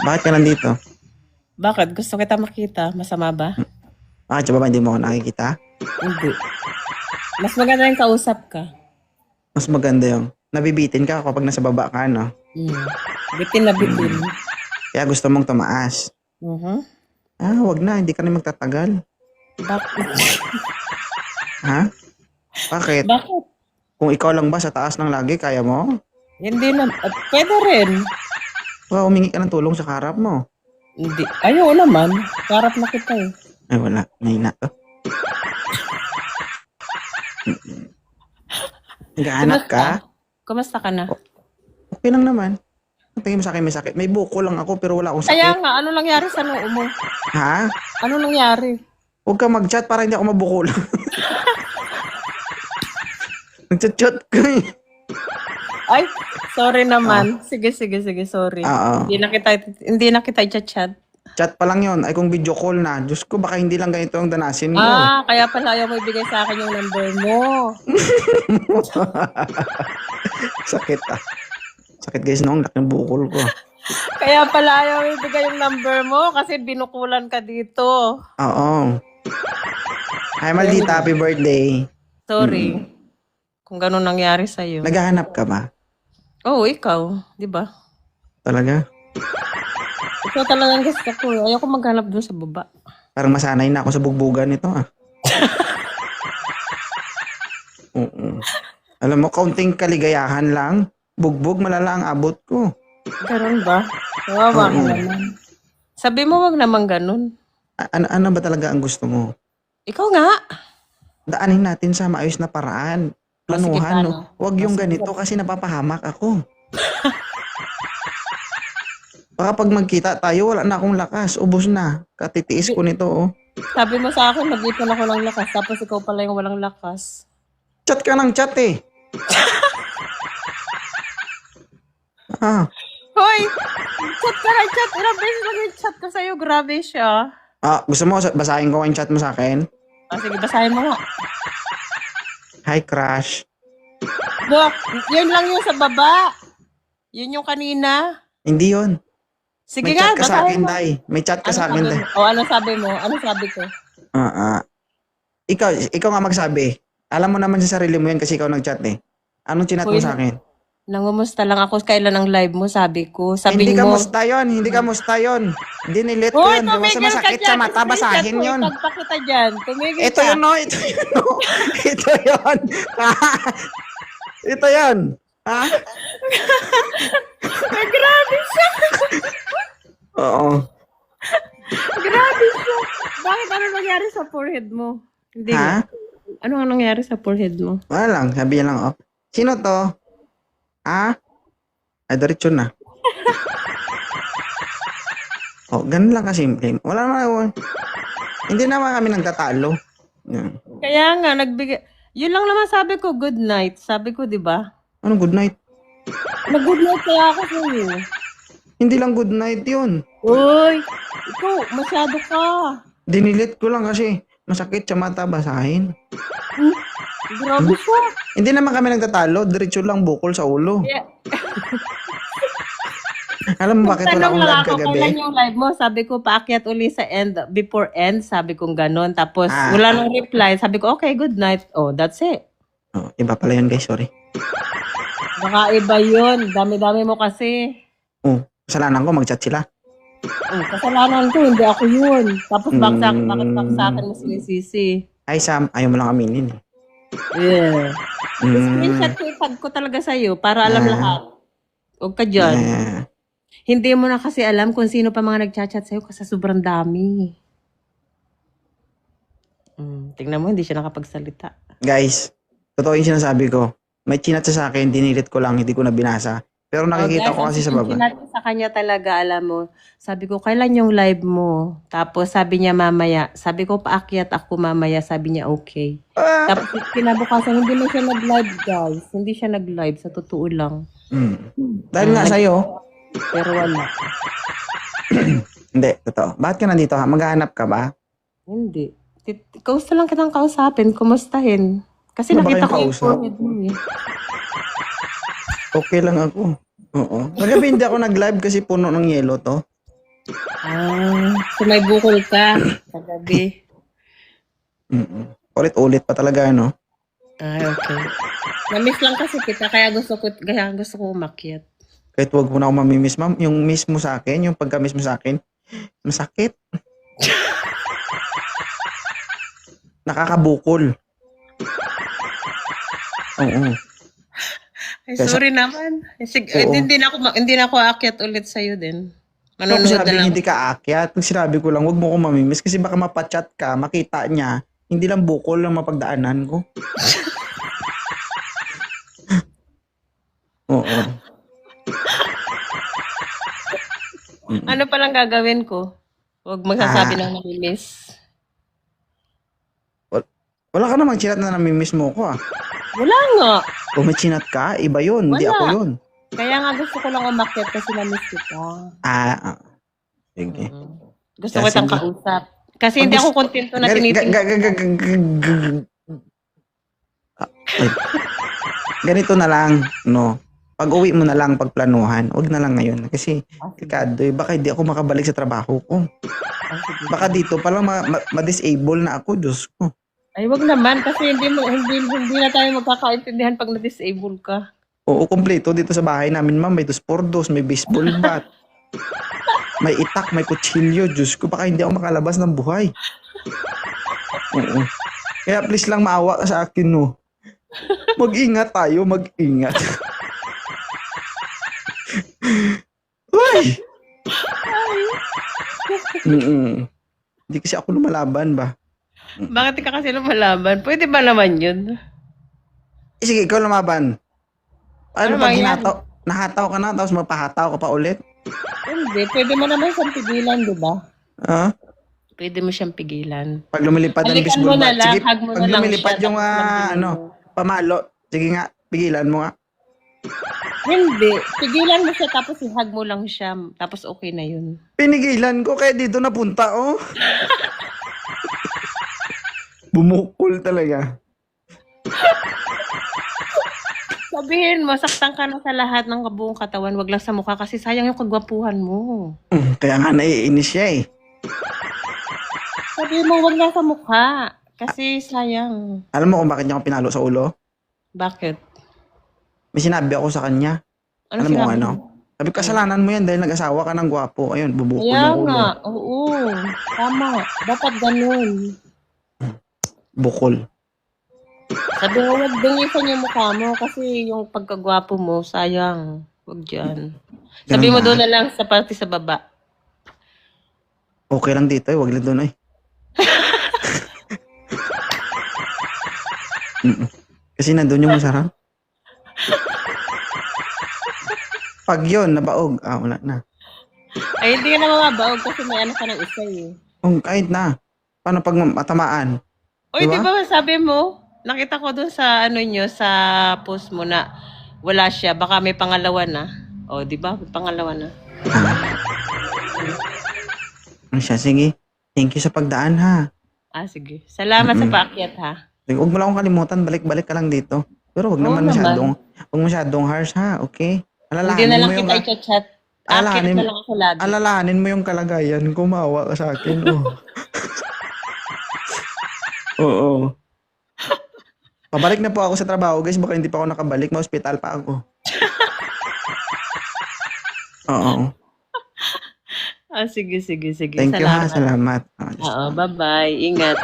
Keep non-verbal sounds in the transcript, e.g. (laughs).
Bakit ka nandito? Bakit? Gusto kita makita. Masama ba? Bakit sa baba hindi mo ako nakikita? Hindi. Mas maganda yung kausap ka. Mas maganda yung nabibitin ka kapag nasa baba ka, no? Hmm. Bitin na bitin. Kaya gusto mong tumaas. Mhm. Ah, wag na. Hindi ka na magtatagal. Bakit? Ha? Bakit? Bakit? Kung ikaw lang ba sa taas ng lagi, kaya mo? Hindi na. Pwede rin. Baka humingi ka ng tulong sa karap mo. Hindi. Ayaw naman. Karap na kita eh. Ay, wala. Mahina to. Naghahanap ka? Kumusta ka na? Okay lang naman. Ang Tingin mo sa akin may sakit. May buko lang ako pero wala akong Kaya sakit. nga, ano nangyari sa noo mo? Ha? Ano nangyari? Huwag ka mag-chat para hindi ako mabuko lang. (laughs) Nagchat-chat ka eh. Ay, sorry naman. Sige, sige, sige, sorry. Oo. Hindi na kita, hindi na kita i-chat. Chat pa lang yon Ay kung video call na. Diyos ko, baka hindi lang ganito ang danasin mo. Ah, kaya pala ayaw mo ibigay sa akin yung number mo. (laughs) Sakit ah. Sakit guys noong laki ng bukol ko. Kaya pala ayaw mo ibigay yung number mo kasi binukulan ka dito. Oo. Hi Maldita, happy birthday. Sorry. Kung ganun nangyari sa'yo. Naghahanap ka ba? Oo, oh, ikaw. Di ba? Talaga? Ikaw talagang gusto ko. eh. Ayaw ko maghanap dun sa baba. Parang masanay na ako sa bugbugan nito ah. (laughs) Oo. Alam mo, kaunting kaligayahan lang. Bugbog, malala ang abot ko. Ganun ba? Kawawa ka Oo. naman. Sabi mo wag naman ganun. A- ano, ano ba talaga ang gusto mo? Ikaw nga. Daanin natin sa maayos na paraan. Sige, Planuhan, paano? no? Huwag yung sige. ganito kasi napapahamak ako. Baka pag magkita tayo, wala na akong lakas. Ubus na. Katitiis ko nito, oh. Sabi mo sa akin, mag-ipon ako ng lakas. Tapos ikaw pala yung walang lakas. Chat ka ng chat, eh. (laughs) ah, Hoy! Chat ka na chat. Ilang beses lang yung chat ko sa'yo. Grabe siya. ah, gusto mo basahin ko ang chat mo sa akin? Ah, sige, basahin mo nga. Hi, crush. Look, yun lang yung sa baba. Yun yung kanina. Hindi yon. Sige May nga, chat ka sa basahin akin, mo. Day. May chat ka Ano sa akin, sabi Day. mo? O, ano sabi mo? Ano sabi ko? Ah, ah. Ikaw, ikaw nga magsabi. Alam mo naman sa sarili mo yan kasi ikaw nag-chat eh. Anong chinat mo Hoy, sa akin? Nangumusta lang ako kailan ang live mo, sabi ko. Sabi hindi ka mo, musta yun. Hindi ka musta yun. Dinilit ko Hoy, yun. Kung sa ka masakit sa mata, basahin yun. Ipagpakita dyan. Tumigil Ito ka. yun, no? Ito yun, no? (laughs) Ito yun. (laughs) Ito yun. Ha? (laughs) Grabe siya. Oo. Grabe siya. Bakit ano nangyari sa forehead mo? Hindi Ha? Ano ang nangyari sa forehead mo? Wala lang. Sabi niya lang, oh. Sino to? Ha? Ay, diretso na. (laughs) oh, ganun lang kasimple. Wala naman ako. Hindi naman kami nagtatalo. Yan. Kaya nga, nagbigay... Yun lang naman sabi ko, good night. Sabi ko, di ba? Ano, good night? Nag-good night kaya ako sa'yo. Hindi lang good night yun. Uy, ikaw, masyado ka. Dinilit ko lang kasi masakit sa mata, basahin. Hmm? Grabe siya. Hindi naman kami nagtatalo, diretso lang bukol sa ulo. Yeah. (laughs) Alam mo bakit wala akong live kagabi? kailan yung live mo? Sabi ko, paakyat uli sa end, before end, sabi kong ganun. Tapos, Ah. wala nang reply. Sabi ko, okay, good night. Oh, that's it. Oh, iba pala yun guys, sorry. Baka iba yun. Dami-dami mo kasi. Oh, kasalanan ko, mag-chat sila. Oh, kasalanan ko, hindi ako yun. Tapos, bakit Mm. bakit bakit sa akin mo sinisisi? Ay Sam, ayaw mo lang aminin. eh. Yeah. Mm, Screenshot ko, itag ko talaga sa'yo para alam Ah. lahat. Huwag ka dyan. eh, Hindi mo na kasi alam kung sino pa mga nagchat-chat sa'yo kasi sobrang dami. Mm, tingnan mo, hindi siya nakapagsalita. guys, totoo yung sinasabi ko. May chinat siya sa akin, dinilit ko lang, hindi ko na binasa. Pero nakikita Oh, ko kasi sa baba. sinabi sa kanya talaga, alam mo, sabi ko, kailan yung live mo? Tapos sabi niya mamaya, sabi ko, paakyat ako mamaya, sabi niya okay. Ah! Tapos kinabukasan, hindi na siya nag-live, guys. Hindi siya nag-live, sa totoo lang. Mm. Dahil nga sa'yo, Pero wala. (clears throat) hindi, totoo. Bakit ka nandito ha? Maghahanap ka ba? Hindi. Gusto lang kitang kausapin, kumustahin. Kasi Ano nakita ko yung forehead mo eh. Okay lang ako. Oo. Magabi hindi ako nag-live kasi puno ng yelo to. Ah, so may bukol ka kagabi. Mm-mm. Ulit-ulit pa talaga, no? Ay, okay. Na-miss lang kasi kita, kaya gusto ko, kaya gusto ko umakyat. Kahit wag mo na ako mamimiss, ma'am. Yung miss mo sa akin, yung pagka-miss mo sa akin, masakit. Nakakabukol. Oo. Ay, Kaya sa- sorry naman. Sige, Oo. hindi na ako, hindi na ako aakyat ulit sa'yo din. Kung Manonood na sinabi lang. hindi ka aakyat, pag sinabi ko lang, wag mo ko mamimiss kasi baka mapachat ka, makita niya, hindi lang bukol ang mapagdaanan ko. (laughs) Oo. Mm. Ano palang gagawin ko? Huwag magsasabi Ah. ng namimiss. Wala ka namang chinat na namimiss mo ko ah. Wala nga. Kung may chinat ka, iba yun. Hindi Wala. ako yun. Kaya nga gusto ko lang umakyat kasi namiss kita. Ah, ah. Sige. Mm. Gusto ko itang sige. kausap. Kasi hindi ako kontento na Ga- ga- tinitingnan. ga- ga- ga- ga- ga- ga- Ah, wait. Ganito na lang, no? Pag uwi mo na lang pagplanuhan, wag na lang ngayon. Kasi, delikado eh. Baka hindi ako makabalik sa trabaho ko. Baka dito palang ma- ma- ma-disable na ako, Diyos ko. Ay, wag naman kasi hindi mo hindi hindi na tayo magkakaintindihan pag na-disable ka. Oo, kompleto dito sa bahay namin, ma'am. May dos por dos, may baseball bat. may itak, may kutsilyo. Diyos ko, baka hindi ako makalabas ng buhay. Oo. Kaya please lang maawa ka sa akin, no. Mag-ingat tayo, mag-ingat. Uy! Hindi kasi ako lumalaban ba? Bakit ka kasi lumalaban? Pwede ba naman yun? Eh, sige, ikaw lumaban. Ano, Ano pag mangyari? hinataw, nahataw ka na, tapos magpahataw ka pa ulit? Hindi. Pwede mo naman siyang pigilan, di ba? Ha? Pwede mo siyang pigilan. Pag lumilipad ang Halikan baseball mo na bat, lang. sige, Hug mo pag na lang lumilipad siya, yung, tapos ah, ano, mo. pamalo, sige nga, pigilan mo nga. Hindi. Pigilan mo siya tapos i-hug mo lang siya. Tapos okay na yun. Pinigilan ko, kaya dito napunta, oh. (laughs) Bumukol talaga. Sabihin mo, saktan ka na sa lahat ng kabuong katawan. Wag lang sa mukha kasi sayang yung kagwapuhan mo. Mm, Kaya nga naiinis siya eh. Sabihin mo, wag lang sa mukha. Kasi sayang. Alam mo kung bakit niya ako pinalo sa ulo? Bakit? May sinabi ako sa kanya. Ano Alam mo sinabi ano? Sabi, kasalanan mo yan dahil nag-asawa ka ng gwapo. Ayun, bubukol Kaya yung ulo. nga. Oo. Tama. Dapat ganun. Bukol. Sabi mo, wag dungisan yung mukha mo kasi yung pagkagwapo mo, sayang. Wag dyan. Sabi mo doon na lang sa party sa baba. Okay lang dito eh, wag lang doon eh. Mm-mm. (laughs) Kasi nandun yung masarap. Pag yun, nabaog, ah, wala na. Ay, hindi ka na mamabaog kasi may anak ka ng isa eh. Kung kahit na. Paano pag matamaan? Oy, Diba? di ba sabi mo, nakita ko doon sa ano nyo, sa post mo na wala siya, baka may pangalawa na. O, di ba? May pangalawa na. (laughs) Ano siya? Sige. Thank you sa pagdaan ha. Ah, sige. Salamat Mm-mm. sa paakyat ha. Sige, Huwag mo lang akong kalimutan, balik-balik ka lang dito. Pero wag Oo naman naman. masyadong, wag masyadong harsh ha, okay? Hindi Alalahanin na lang mo yung, kita i-chat. Alalahanin- alalahanin mo yung kalagayan ko, maawa ka sa akin. Oh. (laughs) Oo. Pabalik na po ako sa trabaho, guys. Baka hindi pa ako nakabalik. May hospital pa ako. (laughs) Oo. Ah, sige, sige, sige. Thank you ha. Salamat. Salamat. Ah, Oo, bye-bye. Ingat.